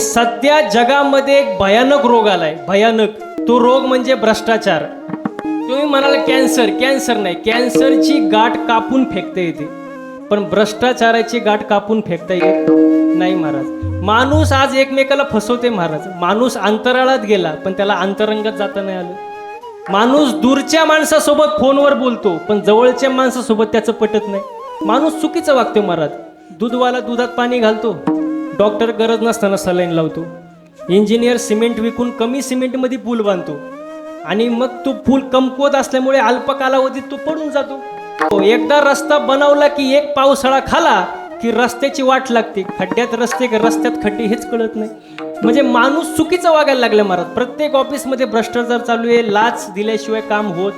सध्या जगामध्ये एक भयानक रोग आलाय. भयानक. तो रोग म्हणजे भ्रष्टाचार. तुम्ही म्हणाला कॅन्सर. कॅन्सर नाही. कॅन्सरची गाठ कापून फेकता येते. पण भ्रष्टाचाराची गाठ कापून फेकता येत नाही महाराज. माणूस आज एकमेकाला फसवते महाराज. माणूस अंतराळात गेला पण त्याला अंतरंगात जाता नाही आलं. माणूस दूरच्या माणसासोबत फोनवर बोलतो पण जवळच्या माणसासोबत त्याचं पटत नाही. माणूस चुकीचं वागतो महाराज. दूधवाला दुधात पाणी घालतो. डॉक्टर गरज नसताना सलाईन लावतो. इंजिनियर सिमेंट विकून कमी सिमेंटमध्ये पूल बांधतो. आणि मग तो पूल कमकुवत असल्यामुळे अल्प कालावधीत तो पडून जातो. हो, एकदा रस्ता बनवला की एक पावसाळा खाला की रस्त्याची वाट लागते. खड्ड्यात रस्ते रस्त्यात खड्डे हेच कळत नाही. म्हणजे माणूस चुकीचं वागायला लागला महाराज. प्रत्येक ऑफिसमध्ये भ्रष्टाचार चालू आहे लाच दिल्याशिवाय काम होत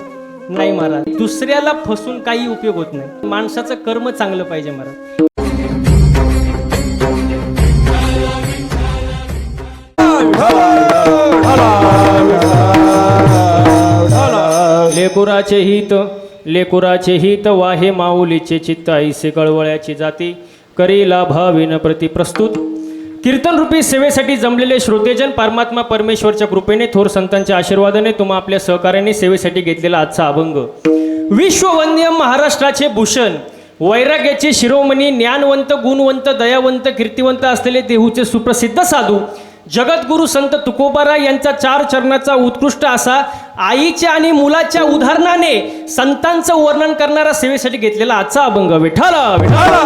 नाही महाराज. दुसऱ्याला फसून काही उपयोग होत नाही. माणसाचं कर्म चांगलं पाहिजे महाराज. लेकुराचे हित लेकुराचे हित वाहे माऊलीचे चित्त ऐसे कळवळ्याची जाती करी भाविन प्रति प्रस्तुत. कीर्तन रूपी सेवेसाठी जमलेले श्रोतेजन परमात्मा परमेश्वरच्या कृपेने थोर संतांच्या आशीर्वादाने तुम्हा आपल्या सहकार्याने सेवेसाठी घेतलेला आजचा अभंग. विश्ववन्य महाराष्ट्राचे भूषण वैराग्याचे शिरोमणी ज्ञानवंत गुणवंत दयावंत कीर्तिवंत असलेले देहूचे सुप्रसिद्ध साधू जगद्गुरु संत तुकोबारा यांचा चार चरणाचा उत्कृष्ट असा आईच्या आणि मुलाच्या उदाहरणाने संतांचं वर्णन करणारा सेवेसाठी घेतलेला आजचा अभंग. विठाला विठाला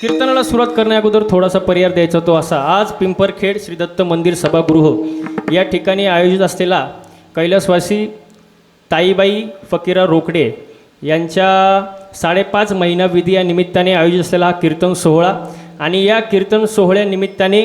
कीर्तनाला सुरुवात करण्या अगोदर थोडासा पर्याय द्यायचा तो असा. आज पिंपरखेड श्री दत्त मंदिर सभागृह या ठिकाणी आयोजित असलेला कैलासवासी ताईबाई फकीरा रोकडे यांच्या साडेपाच महिना विधी या निमित्ताने आयोजित असलेला हा कीर्तन सोहळा आणि या कीर्तन सोहळ्यानिमित्ताने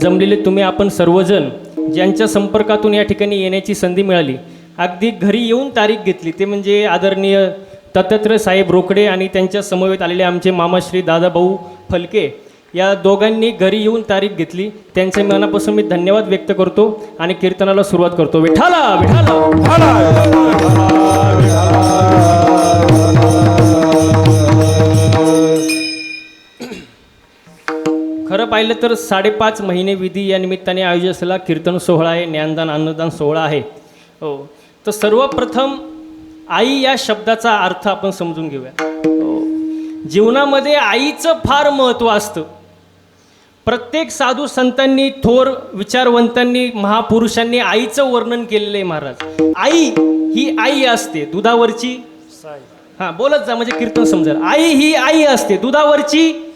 जमलेले तुम्ही आपण सर्वजण ज्यांच्या संपर्कातून या ठिकाणी येण्याची संधी मिळाली अगदी घरी येऊन तारीख घेतली ते म्हणजे आदरणीय तत्त्र साहेब रोकडे आणि त्यांच्या समवेत आलेले आमचे मामाश्री दादाभाऊ फलके या दोघांनी घरी येऊन तारीख घेतली. त्यांच्या मनापासून मी धन्यवाद व्यक्त करतो आणि कीर्तनाला सुरुवात करतो. विठाला विठाला पाहिलं तर साडेपाच महिने विधी या निमित्ताने आयोजित असलेला कीर्तन सोहळा आहे ज्ञानदान अन्नदान सोहळा आहे. हो. तर सर्वप्रथम आई या शब्दाचा अर्थ आपण समजून घेऊया. हो. जीवनामध्ये आईचं फार महत्त्व असतं. प्रत्येक साधू संतांनी थोर विचारवंतांनी महापुरुषांनी आईचं वर्णन केलेलं आहे महाराज. आई ही आई असते दुधावरची हां बोलत जा म्हणजे कीर्तन समजेल आई ही आई असते दुधावरची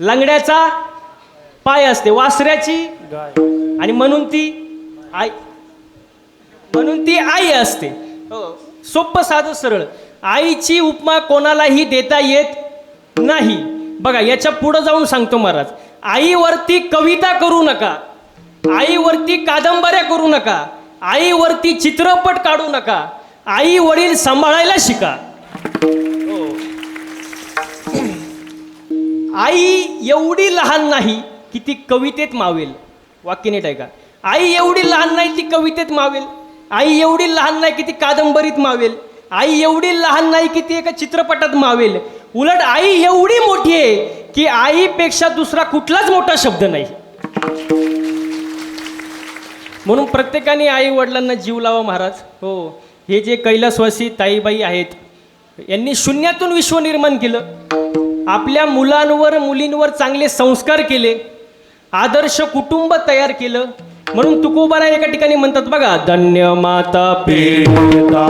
लंगड्याचा पाय असते वासऱ्याची. आणि म्हणून ती आई म्हणून ती आई असते. हो सोपं साधं सरळ. आईची उपमा कोणालाही देता येत नाही. बघा याच्या पुढं जाऊन सांगतो महाराज. आईवरती कविता करू नका. आईवरती कादंबऱ्या करू नका. आईवरती चित्रपट काढू नका. आई वडील सांभाळायला शिका. आई एवढी लहान नाही. की ती कवितेत मावेल? वाक्य नीट आहे का आई एवढी लहान नाही ती कवितेत मावेल. आई एवढी लहान नाही की ती कादंबरीत मावेल. आई एवढी लहान नाही की ती एका चित्रपटात मावेल. उलट आई एवढी मोठी आहे की आईपेक्षा दुसरा कुठलाच मोठा शब्द नाही. म्हणून प्रत्येकाने आई वडिलांना जीव लावा महाराज. हो हे जे कैलासवासी ताईबाई आहेत यांनी शून्यातून विश्व निर्माण केलं. आपल्या मुलांवर मुलींवर चांगले संस्कार केले. आदर्श कुटुंब तयार केलं. म्हणून तुकोबाला एका ठिकाणी म्हणतात बघा धन्य माता पिता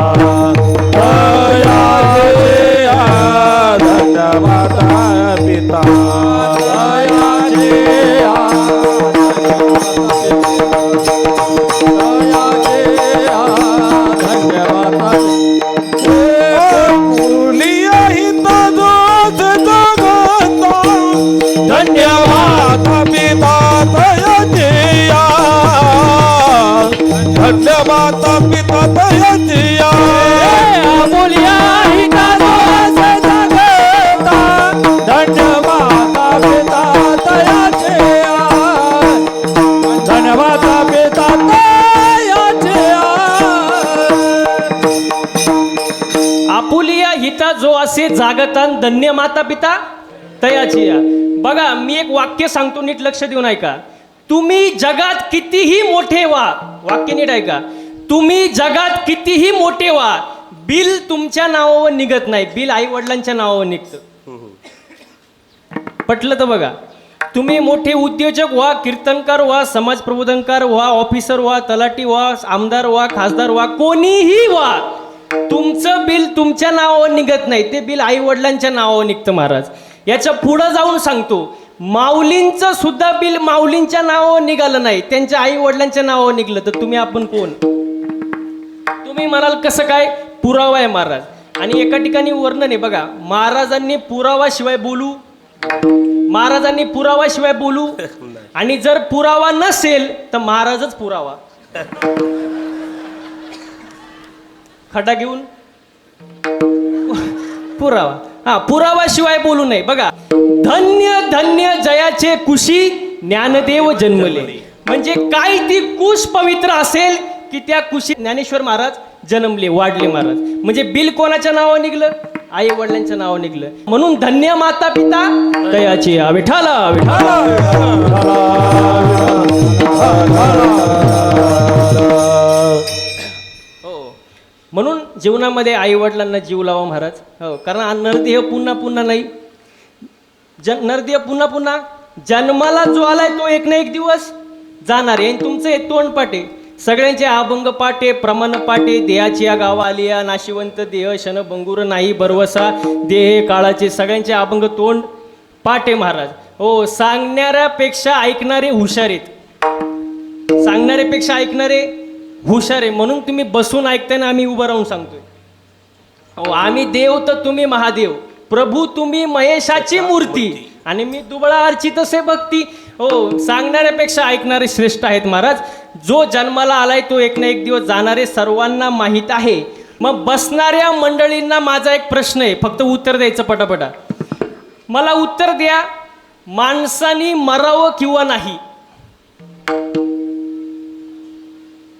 धन्यवाद पिता पिता तयजिया पिता आपुलिया हिता जो असे जागतान धन्य माता पिता तयाची या बघा मी एक वाक्य सांगतो नीट लक्ष देऊन ऐका. तुम्ही जगात कितीही मोठे व्हा वाक्य नीट ऐका. तुम्ही जगात कितीही मोठे व्हा बिल तुमच्या नावावर निघत नाही. बिल आई वडिलांच्या नावावर निघतं. पटलं तर बघा. तुम्ही मोठे उद्योजक व्हा कीर्तनकार व्हा समाज प्रबोधनकार व्हा ऑफिसर व्हा तलाठी व्हा आमदार व्हा खासदार व्हा कोणीही व्हा. तुमचं बिल तुमच्या नावावर निघत नाही. ते बिल आई वडिलांच्या नावावर निघतं महाराज. याच्या पुढं जाऊन सांगतो. माऊलींचं सुद्धा बिल माऊलींच्या नावावर निघालं नाही. त्यांच्या आई वडिलांच्या नावावर निघलं. तर तुम्ही आपण कोण? तुम्ही म्हणाल कसं काय? पुरावा आहे महाराज. आणि एका ठिकाणी वर्णन आहे बघा. महाराजांनी पुरावाशिवाय बोलू महाराजांनी पुरावाशिवाय बोलू आणि जर पुरावा नसेल तर महाराजच पुरावा. खटा घेऊन. पुरावा. हा पुरावाशिवाय बोलू नये. बघा धन्य धन्य जयाचे कुशी ज्ञानदेव जन्मले. म्हणजे काय ती कुश पवित्र असेल की त्या कुशी ज्ञानेश्वर महाराज जन्मले वाढले महाराज. म्हणजे बिल कोणाच्या नावावर निघलं? आई वडिलांच्या नावावर निघलं. म्हणून धन्य माता पिता दयाची. विठाला विठाला म्हणून जीवनामध्ये आई वडिलांना जीव लावा महाराज. हो कारण नरदेह पुन्हा पुन्हा नाही. जन नरदेह पुन्हा पुन्हा जन्माला जो आलाय तो एक ना एक दिवस जाणार आहे. आणि तुमचं हे तोंड पाटे सगळ्यांचे अभंग पाटे प्रमाण पाटे देहाची या गावा आलिया नाशिवंत देह शन बंगुर नाही बरवसा देह काळाचे सगळ्यांचे अभंग तोंड पाटे महाराज. हो सांगणाऱ्यापेक्षा ऐकणारे हुशार आहेत. सांगणाऱ्यापेक्षा ऐकणारे हुशार आहे म्हणून तुम्ही बसून ऐकताय ना आम्ही उभं राहून सांगतोय. हो आम्ही देव तर तुम्ही महादेव. प्रभू तुम्ही महेशाची मूर्ती. आणि मी दुबळा अर्चित असे भक्ती. हो सांगणाऱ्यापेक्षा ऐकणारे श्रेष्ठ आहेत महाराज. जो जन्माला आलाय तो एक ना एक दिवस जाणारे सर्वांना माहीत आहे. मग बसणाऱ्या मंडळींना माझा एक प्रश्न आहे फक्त उत्तर द्यायचं पटापटा. मला उत्तर द्या माणसानी मरावं किंवा नाही.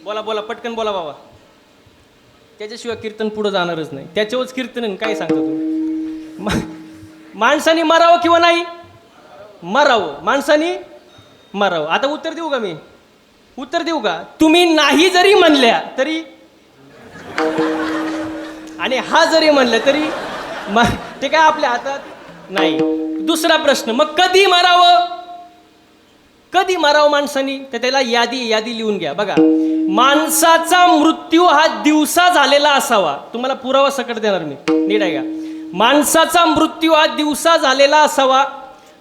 बोला बोला पटकन बोला बाबा. त्याच्याशिवाय कीर्तन पुढं जाणारच नाही. त्याच्यावरच कीर्तन काय सांगता तुम्ही? माणसाने मरावं किंवा नाही? मरावं. माणसाने मरावं. आता उत्तर देऊ का मी? उत्तर देऊ का? तुम्ही नाही जरी म्हणल्या तरी आणि हा जरी म्हणलं तरी म- ते काय आपल्या हातात नाही. दुसरा प्रश्न मग कधी मरावं? कधी मारावं माणसानी? तर त्याला यादी यादी लिहून घ्या. बघा माणसाचा मृत्यू हा दिवसा झालेला असावा. तुम्हाला पुरावा सकट देणार मी. नीट आहे का? माणसाचा मृत्यू हा दिवसा झालेला असावा.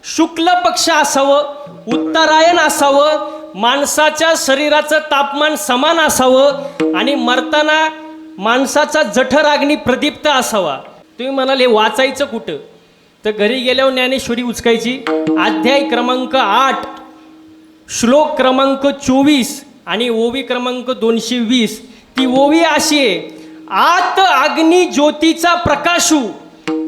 शुक्ल पक्ष असावं उत्तरायण असावं माणसाच्या शरीराचं तापमान समान असावं आणि मरताना माणसाचा जठराग्नी प्रदीप्त असावा. तुम्ही म्हणाले वाचायचं कुठं? तर घरी गेल्यावर ज्ञानेश्वरी उचकायची. अध्याय क्रमांक आठ. श्लोक क्रमांक चोवीस आणि ओवी क्रमांक दोनशे वीस. ती ओवी अशी आहे आत अग्नी ज्योतीचा प्रकाशू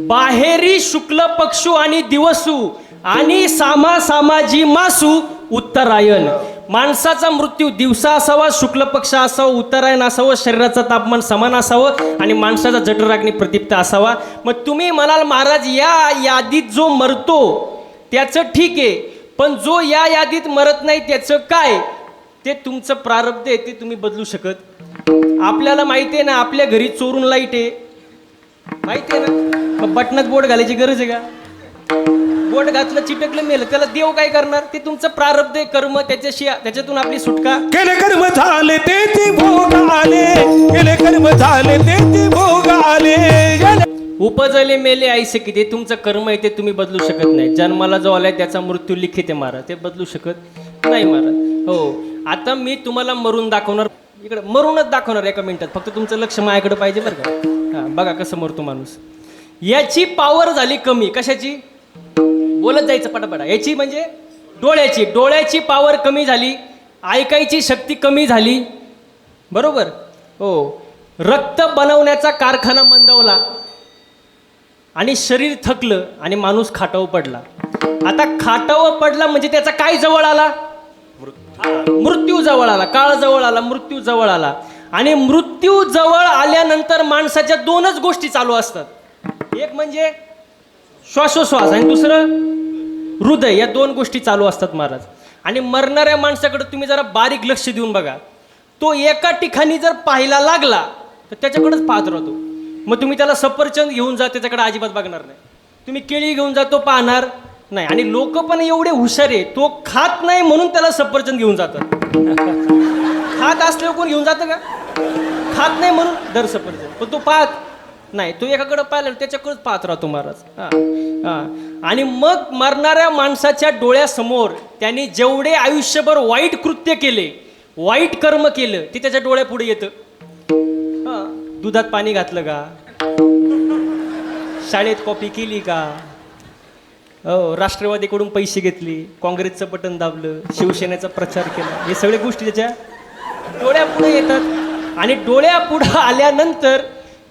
बाहेरी शुक्ल पक्षू आणि दिवसू आणि सामा सामाजी मासू उत्तरायण. माणसाचा मृत्यू दिवसा असावा शुक्ल पक्ष असावा उत्तरायण असावं शरीराचं तापमान समान असावं आणि माणसाचा जठराग्नी प्रदीप्त असावा. मग तुम्ही म्हणाल महाराज या यादीत जो मरतो त्याचं ठीक आहे पण जो या यादीत मरत नाही त्याचं काय? ते तुमचं प्रारब्ध आहे ते तुम्ही बदलू शकत. आपल्याला माहिती आहे ना आपल्या घरी चोरून लाइट आहे. माहिती आहे ना? मग बटनात बोट घालायची गरज आहे का? बोट घातलं चिटकलं मेलं. त्याला देव काय करणार? ते तुमचं प्रारब्ध आहे कर्म. त्याच्याशी त्याच्यातून आपली सुटका. केले कर्म झाले ते भोग आले. केले कर्म झाले ते भोग आले. उपजले मेले आयुष्य किती ते तुमचं कर्म आहे ते तुम्ही बदलू शकत नाही. जन्माला जो आलाय त्याचा मृत्यू लिखित आहे महाराज ते बदलू शकत नाही महाराज हो. आता मी तुम्हाला मरून दाखवणार. इकडे मरूनच दाखवणार एका मिनिटात. फक्त तुमचं लक्ष माझ्याकडे पाहिजे बरं का? हां बघा कसं मरतो माणूस. याची पावर झाली कमी. कशाची? बोलत जायचं पटापटा. याची म्हणजे डोळ्याची. डोळ्याची पावर कमी झाली. ऐकायची शक्ती कमी झाली. बरोबर? हो. रक्त बनवण्याचा कारखाना मंदावला. आणि शरीर थकलं आणि माणूस खाटावर पडला. आता खाटावर पडला म्हणजे त्याचा काय जवळ आला? मृत्यू. जवळ आला. काळ जवळ आला मृत्यू जवळ आला. आणि मृत्यू जवळ आल्यानंतर माणसाच्या दोनच गोष्टी चालू असतात. एक म्हणजे श्वासोश्वास आणि दुसरं हृदय. या दोन गोष्टी चालू असतात महाराज. आणि मरणाऱ्या माणसाकडे तुम्ही जरा बारीक लक्ष देऊन बघा. तो एका ठिकाणी जर पाहायला लागला तर त्याच्याकडेच पाहत राहतो. मग तुम्ही त्याला सफरचंद घेऊन जा त्याच्याकडे अजिबात बघणार नाही. तुम्ही केळी घेऊन जा तो पाहणार नाही. आणि लोक पण एवढे हुशार आहे तो खात नाही म्हणून त्याला सफरचंद घेऊन जातात. खात असल्यावर कोण घेऊन जातं का? खात नाही म्हणून दर सफरचंद. पण तो पाहत नाही. तो एकाकडे पाहिलं त्याच्याकडेच पाहत राहतो महाराज. हां हां. आणि मग मरणाऱ्या माणसाच्या डोळ्यासमोर त्यांनी जेवढे आयुष्यभर वाईट कृत्य केले वाईट कर्म केलं ते त्याच्या डोळ्यापुढे येतं. दुधात पाणी घातलं का? शाळेत कॉपी केली का? हो राष्ट्रवादीकडून पैसे घेतले काँग्रेसचं बटन दाबलं शिवसेनेचा प्रचार केला. हे सगळे गोष्टी त्याच्या डोळ्यापुढे येतात. आणि डोळ्यापुढं आल्यानंतर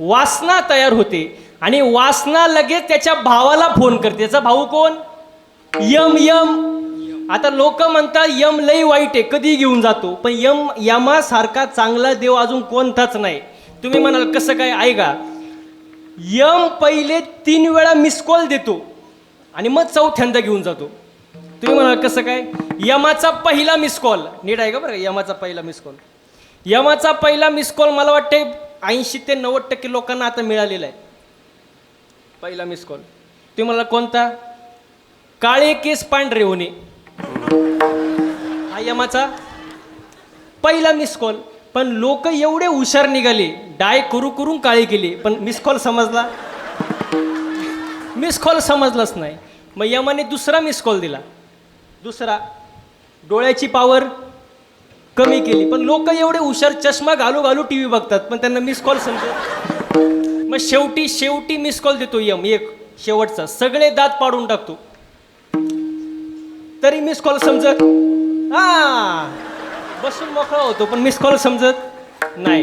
वासना तयार होते. आणि वासना लगेच त्याच्या भावाला फोन करते. त्याचा भाऊ कोण? यम यम. आता लोक म्हणतात यम लई वाईट आहे कधी घेऊन जातो? पण यम यमासारखा चांगला देव अजून कोणताच नाही. तुम्ही म्हणाल कसं काय? ऐका यम पहिले तीन वेळा मिस कॉल देतो आणि मग चौथ्यांदा घेऊन जातो. तुम्ही म्हणाल कसं काय? यमाचा पहिला मिस कॉल नीट आहे का बरं? यमाचा पहिला मिस कॉल यमाचा पहिला मिस कॉल मला वाटते ऐंशी ते नव्वद टक्के लोकांना आता मिळालेला आहे. पहिला मिस कॉल तुम्ही म्हणाला कोणता? काळे केस पांढरे होणे. हा यमाचा पहिला मिस कॉल पण लोक एवढे हुशार निघाले डाय करू करून काळी केली. पण मिस कॉल समजला? मिस कॉल समजलाच नाही. मग यमाने दुसरा मिस कॉल दिला. दुसरा डोळ्याची पावर कमी केली. पण लोक एवढे हुशार चष्मा घालू घालू टी व्ही बघतात पण त्यांना मिस कॉल समजत मग शेवटी शेवटी मिस कॉल देतो यम एक शेवटचा. सगळे दात पाडून टाकतो. तरी मिस कॉल समजत हा! बसून मोकळा होतो पण मिस कॉल समजत नाही.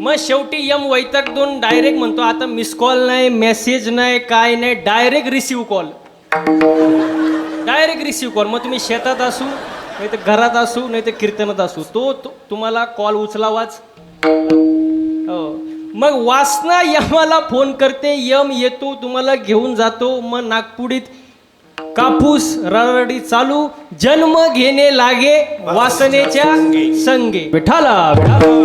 मग शेवटी यम वैताग दोन डायरेक्ट म्हणतो आता मिस कॉल नाही मेसेज नाही काय नाही direct receive call direct receive call मग तुम्ही शेतात असू नाही तर घरात असू नाही तर कीर्तनात असू तो तो- तुम्हाला कॉल उचलावाच. हो. मग वासना यमाला फोन करते यम येतो तुम्हाला घेऊन जातो मग नागपुडीत कापूस ररडी चालू जन्म घेणे लागे वासनेच्या संगे. विठाला हो.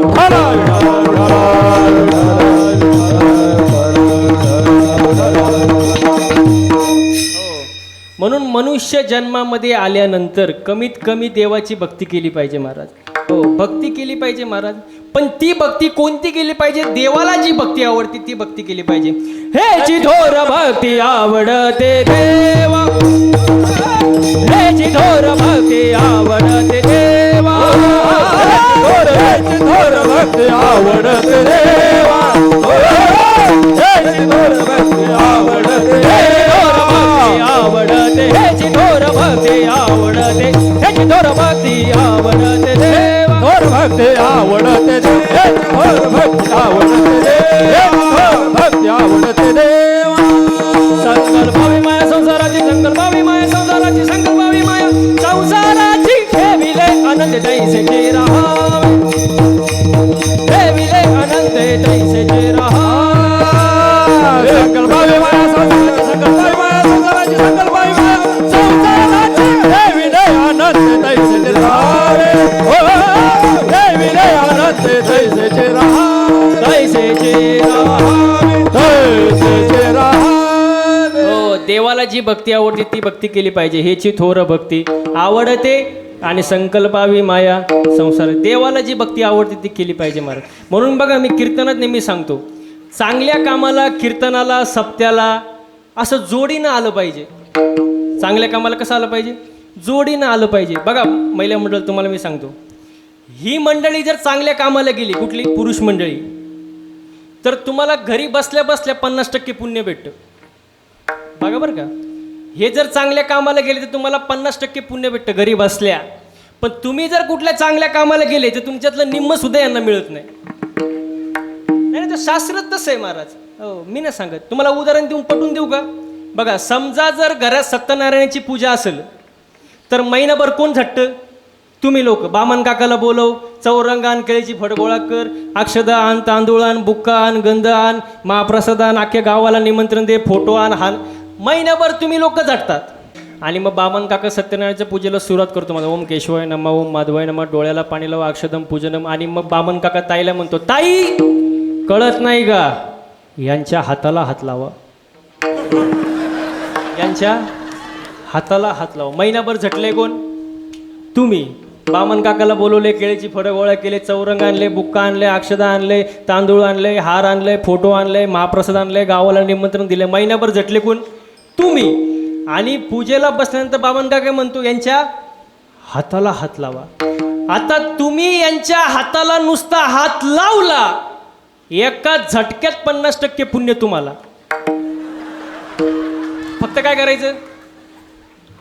म्हणून मनुष्य जन्मामध्ये आल्यानंतर कमीत कमी देवाची भक्ती केली पाहिजे महाराज. भक्ती केली पाहिजे महाराज. पण ती भक्ती कोणती केली पाहिजे? देवाला जी भक्ती आवडते ती भक्ती केली पाहिजे. हे जी थोर भक्ती आवडते देवा. हे जी थोर भक्ती आवडते देवा. थोर ह्याची थोर भक्ती आवडते देवा. ह्याची थोर भक्ती आवडते देवा. आवडते ह्याची थोर भक्ती आवडते ह्याची थोर भक्ती आवडते हो, भक्ती आवडते देवा थोर हो, भक्ती आवडते देवा थोर भक्ती आवडते देवा संकल्पावी माया संसाराची संकल्पावी माया संसाराची संकल्पावी माया संसाराची ठेविले आनंद तैसेचे राहावे जी भक्ती आवडते ती भक्ती केली पाहिजे. हेची थोर भक्ती आवडते आणि संकल्पावी माया संसार देवाला जी भक्ती आवडते ती केली पाहिजे महाराज. म्हणून बघा मी कीर्तनात नेहमी सांगतो चांगल्या कामाला कीर्तनाला सप्त्याला असं जोडीनं आलं पाहिजे. चांगल्या कामाला कसं आलं पाहिजे? जोडीनं आलं पाहिजे. बघा महिला मंडळ तुम्हाला मी सांगतो. ही मंडळी जर चांगल्या कामाला गेली कुठली? पुरुष मंडळी. तर तुम्हाला घरी बसल्या बसल्या पन्नास टक्के पुण्य भेटतं. बघा बरं का. हे जर चांगल्या कामाला गेले तर तुम्हाला पन्नास टक्के पुण्य भेटतं घरी बसल्या पण तुम्ही जर कुठल्या चांगल्या कामाला गेले तर तुमच्यातलं निम्म सुद्धा यांना मिळत नाही. नाही तर शास्त्रच तसं आहे महाराज. हो मी नाही सांगत. तुम्हाला उदाहरण देऊन पटवून देऊ का? बघा समजा जर घरात सत्यनारायणाची पूजा असेल तर महिनाभर कोण झटतं? तुम्ही लोक. बामन काकाला बोलव चौरंग आण केळीची फडगोळा कर अक्षदा आण तांदूळ आण बुक्का आण गंध आण महाप्रसाद आण अख्ख्या गावाला निमंत्रण दे फोटो आण हान महिनाभर तुम्ही लोक झटतात. आणि मग बामन काका सत्यनारायणच्या पूजेला सुरुवात करतो. माझा ओम केशवाय नमा ओम माधवाय नमा डोळ्याला पाणी लावा अक्षदम पूजनम. आणि मग बामन काका ताईला म्हणतो ताई कळत नाही का? यांच्या हाताला हात लावा. यांच्या हाताला हात लावा. महिनाभर झटले कोण? तुम्ही. बामन काकाला बोलवले केळीची फळं गोळा केले चौरंग आणले बुक्का आणले अक्षदा आणले तांदूळ आणले हार आणले फोटो आणले महाप्रसाद आणले गावाला निमंत्रण दिले. महिनाभर झटले कोण? तुम्ही. आणि पूजेला बसल्यानंतर बामन काका म्हणतो? यांच्या हाताला हात लावा. आता तुम्ही यांच्या हाताला नुसता हात लावला एका झटक्यात पन्नास टक्के पुण्य तुम्हाला. फक्त काय करायचं?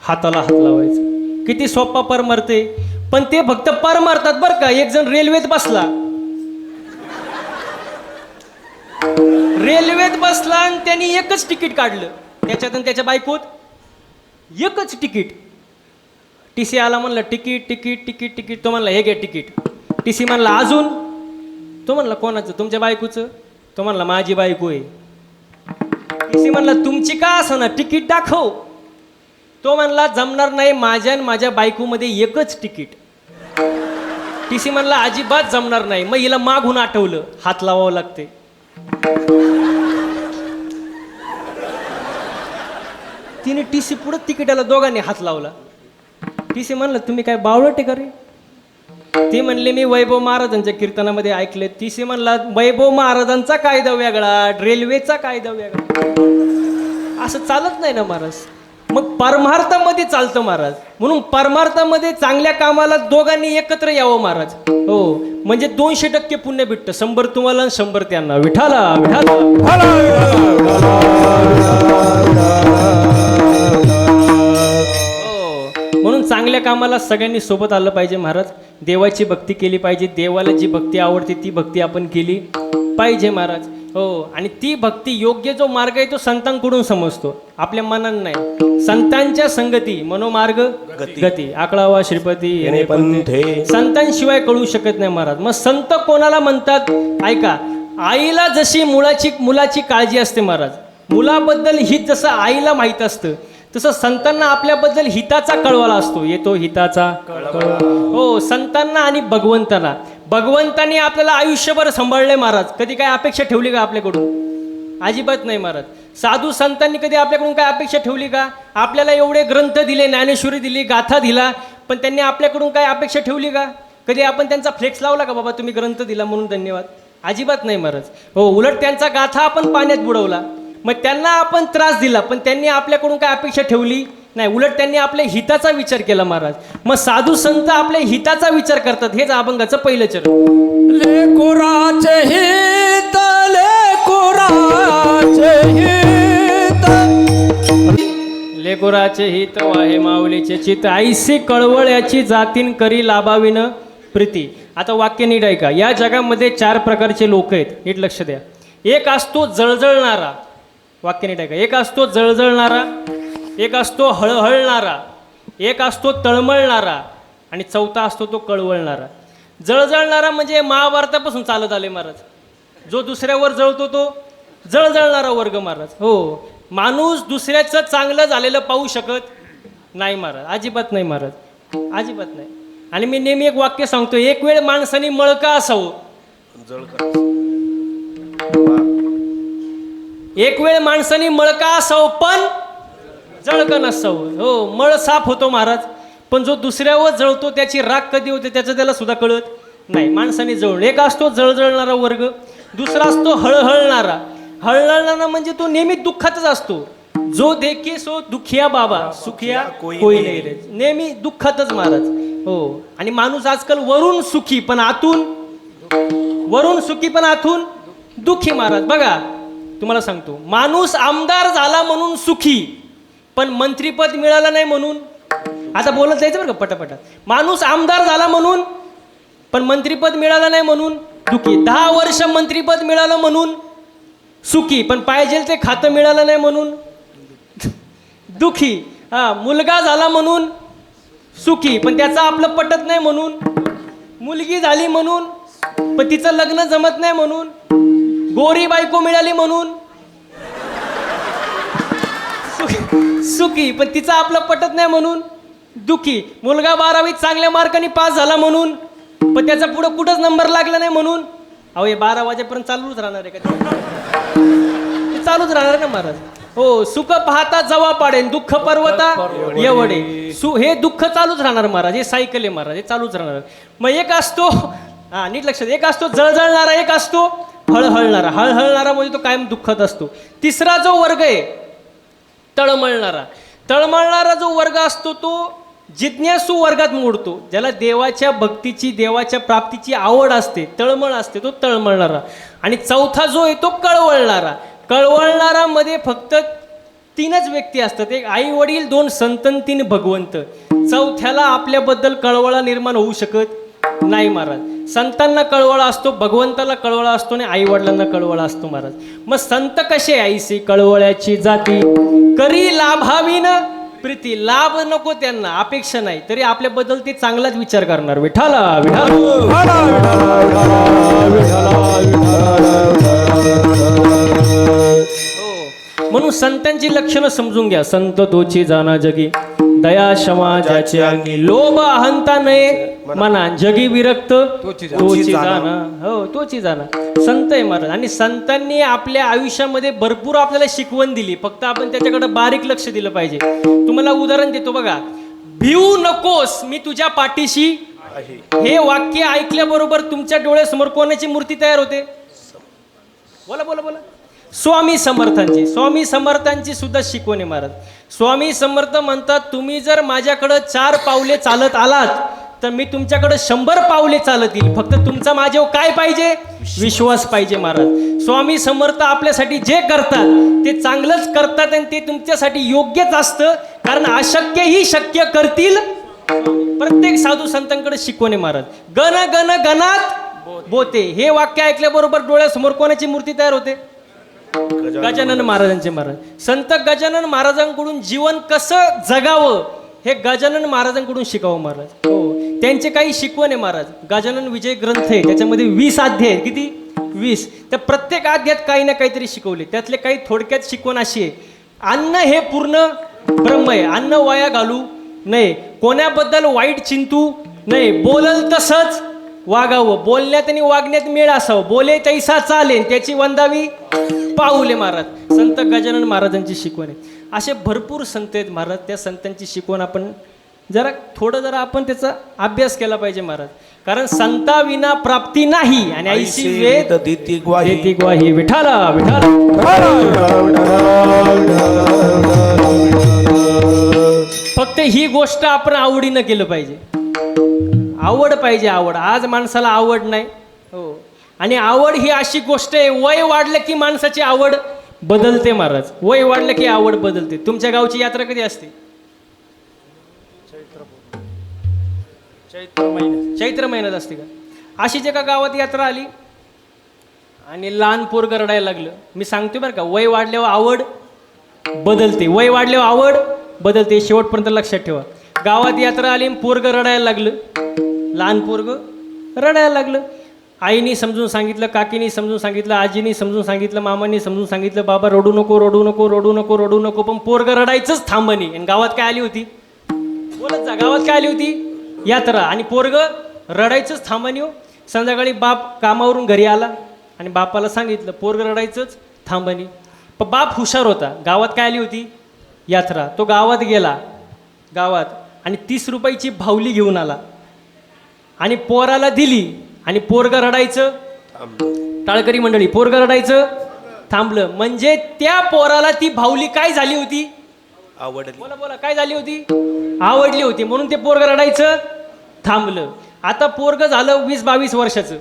हाताला हात लावायचं. किती सोपा पर मरते पण ते फक्त पर मारतात बरं का एक जण रेल्वेत बसला. रेल्वेत बसला आणि त्यांनी एकच तिकीट काढलं. त्याच्यात आणि त्याच्या बायकोत एकच तिकीट. टी सी आला म्हणलं तिकीट तिकीट तिकीट तिकीट. तो म्हणला हे घे तिकीट. टी सी म्हणला अजून? तो म्हणला कोणाचं? तुमच्या बायकोचं? तो म्हणला माझी बायको आहे. टी सी म्हणला तुमची का असं ना? तिकीट दाखव. तो म्हणला जमणार नाही माझ्या आणि माझ्या बायकोमध्ये एकच तिकीट. टी सी म्हणला अजिबात जमणार नाही. मग हिला मागून आठवलं हात लावावं लागते तिने टी सी पुढं तिकिटाला दोघांनी हात लावला. टी सी म्हणलं तुम्ही काय बावळटे का रे? ते म्हणले मी वैभव महाराजांच्या कीर्तनामध्ये ऐकले. टी सी म्हणला वैभव महाराजांचा कायदा वेगळा रेल्वेचा कायदा वेगळा. असं चालत नाही ना महाराज. मग परमार्थामध्ये चालतं महाराज. म्हणून परमार्थामध्ये चांगल्या कामाला दोघांनी एकत्र यावं महाराज. हो म्हणजे दोनशे टक्के पुण्य भेटतं. शंभर तुम्हाला आणि शंभर त्यांना. विठाला विठाला म्हणून चांगल्या कामाला सगळ्यांनी सोबत आलं पाहिजे महाराज. देवाची भक्ती केली पाहिजे. देवाला जी भक्ती आवडते ती भक्ती आपण केली पाहिजे महाराज. हो आणि ती भक्ती योग्य जो मार्ग आहे तो संतांकडून समजतो. आपल्या मनानं नाही. संतांच्या संगती मनोमार्ग गती. आकळावा श्रीपती पंथे संतांशिवाय कळू शकत नाही महाराज. मग संत कोणाला म्हणतात? ऐका आईला जशी मुलाची मुलाची काळजी असते महाराज. मुलाबद्दल हित जसं आईला माहीत असतं तसं संतांना आपल्याबद्दल हिताचा कळवाला असतो. येतो हिताचा कळवाला. हो संतांना आणि भगवंताला भगवंताने आपल्याला आयुष्यभर सांभाळले महाराज. कधी काय अपेक्षा ठेवली का आपल्याकडून? अजिबात नाही महाराज. साधू संतांनी कधी आपल्याकडून काय अपेक्षा ठेवली का? आपल्याला एवढे ग्रंथ दिले ज्ञानेश्वरी दिली गाथा दिला पण त्यांनी आपल्याकडून काय अपेक्षा ठेवली का? कधी आपण त्यांचा फ्लेक्स लावला का बाबा तुम्ही ग्रंथ दिला म्हणून धन्यवाद? अजिबात नाही महाराज. हो उलट त्यांचा गाथा आपण पाण्यात बुडवला. मग त्यांना आपण त्रास दिला पण त्यांनी आपल्याकडून काय अपेक्षा ठेवली? नाही उलट त्यांनी आपल्या हिताचा विचार केला महाराज. मग साधू संत आपल्या हिताचा विचार करतात हेच अभंगाचं पहिलं चरण. लेकुराचे हित लेकुराचे हित. लेकुराचे हित वाहे माऊलीचे चित ऐसे कळवळ याची जातीन करी लाभाविन प्रीती. आता वाक्य नीट ऐका या जगामध्ये चार प्रकारचे लोक आहेत नीट लक्ष द्या. एक असतो जळजळणारा वाक्य टाका. एक असतो जळजळणारा एक असतो हळहळणारा एक असतो तळमळणारा आणि चौथा असतो तो कळवळणारा. जळजळणारा म्हणजे महाभारतापासून चालत आले महाराज. जो दुसऱ्यावर जळतो तो जळजळणारा वर्ग महाराज. हो माणूस दुसऱ्याचं चांगलं झालेलं पाहू शकत नाही महाराज. अजिबात नाही महाराज. अजिबात नाही. आणि मी नेहमी एक वाक्य सांगतो एक वेळ माणसाने मळका असावं. एक वेळ माणसाने मळका असावं? पण जळकं नसावं? हो मळ साफ होतो महाराज. पण जो दुसऱ्यावर जळतो त्याची राग कधी होते त्याचं त्याला सुद्धा कळत नाही. माणसाने जळून एक असतो जळजळणारा वर्ग दुसरा असतो हळहळणारा. हळहळणारा म्हणजे तो नेहमी दुःखातच असतो. जो देखी सो दुखिया बाबा सुखिया कोई नाही रे. नेहमी दुःखातच महाराज. हो आणि माणूस आजकाल वरून सुखी पण आतून वरून सुखी पण आतून दुःखी महाराज. बघा तुम्हाला सांगतो. माणूस आमदार झाला म्हणून सुखी पण मंत्रीपद मिळालं नाही म्हणून. आता बोलत जायचं बरं का पटापटा माणूस आमदार झाला म्हणून पण मंत्रीपद मिळालं नाही म्हणून. दुखी. दहा वर्ष मंत्रीपद मिळालं म्हणून सुखी पण पाहिजे ते खातं मिळालं नाही म्हणून. दुखी. हा मुलगा झाला म्हणून सुखी पण त्याचं आपलं पटत नाही म्हणून. मुलगी झाली म्हणून पण तिचं लग्न जमत नाही म्हणून. गोरी बायको मिळाली म्हणून. सुखी सुखी पण तिचा आपलं पटत नाही म्हणून. दुखी. मुलगा बारावीत चांगल्या मार्काने पास झाला म्हणून. पण त्याचा पुढं कुठंच नंबर लागला नाही म्हणून. अहो हे बारा वाजेपर्यंत चालूच राहणार आहे का चालूच राहणार ना महाराज? हो सुख पाहता जवा पाडेन दुःख पर्वता एवढे. सु हे दुःख चालूच राहणार महाराज. हे सायकल आहे महाराज. हे चालूच राहणार. मग एक असतो हा नीट लक्षात. एक असतो जळजळणारा एक असतो. हळहळणारा. हळहळणारा म्हणजे तो कायम दुःखत असतो. तिसरा जो वर्ग आहे तळमळणारा. तळमळणारा जो वर्ग असतो तो जिज्ञासू वर्गात मोडतो. ज्याला देवाच्या भक्तीची देवाच्या प्राप्तीची आवड असते तळमळ असते तो तळमळणारा. आणि चौथा जो आहे तो कळवळणारा. कळवळणारामध्ये फक्त तीनच व्यक्ती असतात. एक आई वडील दोन संतन तीन भगवंत. चौथ्याला आपल्याबद्दल कळवळा निर्माण होऊ शकत नाही महाराज. संतांना कळवळा असतो भगवंताला कळवळा असतो आणि आई वडिलांना कळवळा असतो महाराज. मग संत कसे आईसी कळवळ्याची जाती. करी लाभावीन प्रीती लाभ नको त्यांना अपेक्षा नाही. तरी आपल्याबद्दल ते चांगलाच विचार करणार. विठाला विठाला विठाला, विठाला, विठाला, विठाला. हो. म्हणून संतांची लक्षणं समजून घ्या. संत तोची जाना जगी. दया क्षमा ज्याचे अंगी लोभ अहंता नये मना जगी विरक्त तोची जाना. हो तोची जाना. संत आहे महाराज. आणि संतांनी आपल्या आयुष्यामध्ये भरपूर आपल्याला शिकवण दिली. फक्त आपण त्याच्याकडे बारीक लक्ष दिलं पाहिजे. तुम्हाला उदाहरण देतो बघा. भिवू नकोस मी तुझ्या पाठीशी हे वाक्य ऐकल्याबरोबर तुमच्या डोळ्यासमोर कोणाची मूर्ती तयार होते? बोला बोला बोला. स्वामी समर्थांची स्वामी समर्थांची सुद्धा शिकवण आहे महाराज. स्वामी समर्थ म्हणतात तुम्ही जर माझ्याकडं चार पावले चालत आलात तर मी तुमच्याकडे शंभर पावले चालत येईल. फक्त तुमचा माझ्यावर काय पाहिजे? विश्वास पाहिजे महाराज. स्वामी समर्थ आपल्यासाठी जे करतात ते चांगलंच करतात आणि ते तुमच्यासाठी योग्यच असतं कारण अशक्यही शक्य करतील. प्रत्येक साधू संतांकडे शिकवणे महाराज. गण गण गणात बोते. हे वाक्य ऐकल्याबरोबर डोळ्यासमोर कोणाची मूर्ती तयार होते? गजानन महाराजांचे महाराज. संत गजानन महाराजांकडून जीवन कसं जगावं हे गजानन महाराजांकडून शिकावं महाराज. हो. त्यांचे काही शिकवण आहे महाराज. गजानन विजय ग्रंथ आहे त्याच्यामध्ये वीस अध्याय आहेत. किती? वीस. त्या प्रत्येक अध्यायात काही ना काहीतरी शिकवले. त्यातले काही थोडक्यात शिकवण अशी आहे. अन्न हे पूर्ण ब्रह्म आहे. अन्न वाया घालू नये. कोणाबद्दल वाईट चिंतू नये. बोलल तसंच वागावं. बोलण्यात आणि वागण्यात मेळ असावं. बोले तैसा चालेल त्याची वंदावी पाऊले महाराज संत गजानन महाराजांची शिकवण आहे. असे भरपूर संत आहेत महाराज. त्या संतांची शिकवण आपण जरा थोडं जरा आपण त्याचा अभ्यास केला पाहिजे महाराज. कारण संता विना प्राप्ती नाही आणि ऐशी वेद दिती ग्वाही. देती ग्वाही. विठाला विठाला विठाला, विठाला, विठाला, विठाला. फक्त ही गोष्ट आपण आवडीनं केलं पाहिजे. आवड पाहिजे आवड. आज माणसाला आवड नाही. हो. आणि आवड ही अशी गोष्ट आहे वय वाढलं की माणसाची आवड बदलते महाराज. वय वाढलं की आवड बदलते. तुमच्या गावची यात्रा कधी असते? चैत्र महिन्यात. असते का? अशीच एका गावात यात्रा आली आणि लहान पोरग रडायला लागलं. मी सांगतो बरं का वय वाढल्यावर आवड बदलते. वय वाढल्यावर आवड बदलते. शेवटपर्यंत लक्षात ठेवा. गावात यात्रा आली पोरग रडायला लागलं. लहान पोरग रडायला लागलं. आईनी समजून सांगितलं काकीनी समजून सांगितलं आजीनी समजून सांगितलं मामांनी समजून सांगितलं बाबा रडू नको रडू नको रडू नको रडू नको पण पोरग रडायचंच थांबणी आणि गावात काय आली होती? बोलत जा गावात काय आली होती? यात्रा. आणि पोरग रडायचंच थांबणी हो. संध्याकाळी बाप कामावरून घरी आला आणि बापाला सांगितलं पोरग रडायचंच थांबणी पण बाप हुशार होता. गावात काय आली होती? यात्रा. तो गावात गेला. गावात. आणि तीस रुपयाची भावली घेऊन आला. आणि पोराला दिली आणि पोरग रडायचं. टाळकरी मंडळी पोरग रडायचं थांबलं. म्हणजे त्या पोराला ती भावली काय झाली होती? आवडली. बोला बोला काय झाली होती? आवडली होती. म्हणून ते पोरग रडायचं थांबलं. आता पोरग झालं वीस बावीस वर्षाचं.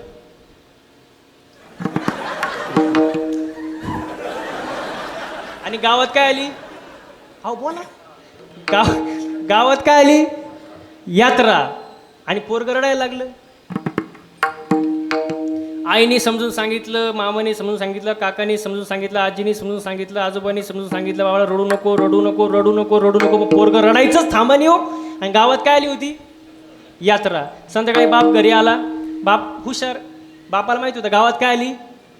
आणि गावात काय आली? अहो बोला. गाव गावात काय आली? यात्रा. आणि पोरग रडायला लागलं. आईने समजून सांगितलं मामाने समजून सांगितलं काकाने समजून सांगितलं आजीने समजून सांगितलं आजोबाने समजून सांगितलं बाबा रडू नको रडू नको रडू नको रडू नको मग पोरग रडायचंच थांबानी हो आणि गावात काय आली होती? यात्रा. संध्याकाळी बाप घरी आला. बाप हुशार. बापाला माहिती होतं गावात काय आली?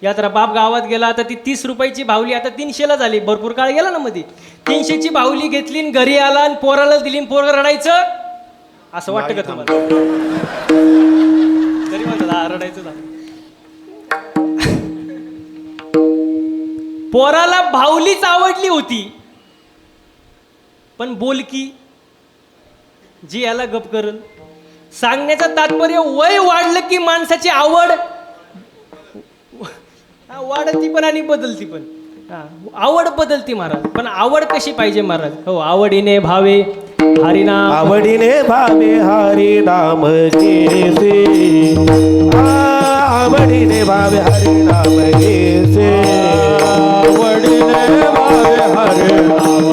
यात्रा. बाप गावात गेला आता ती तीस रुपयाची भावली आता तीनशेला झाली. भरपूर काळ गेला ना मध्ये तीनशेची भावली घेतली आणि घरी आला आणि पोराला दिली आणि पोरं रडायचं. असं वाटतं का तुम्हाला? तरी म्हणतात "हा, रडायचं झालं." पोराला भावलीच आवडली होती. पण बोलकी जी याला गप करल सांगण्याचं तात्पर्य वय वाढलं की माणसाची आवड हा, वाढती पण आणि बदलती पण. हा, आवड बदलती महाराज. पण आवड कशी पाहिजे महाराज? हो आवडीने भावे हरिनाम। आवडीने भावे हरिनाम केसे आवडीने भावे हरिनाम केसे आवडीने भावे हरिनाम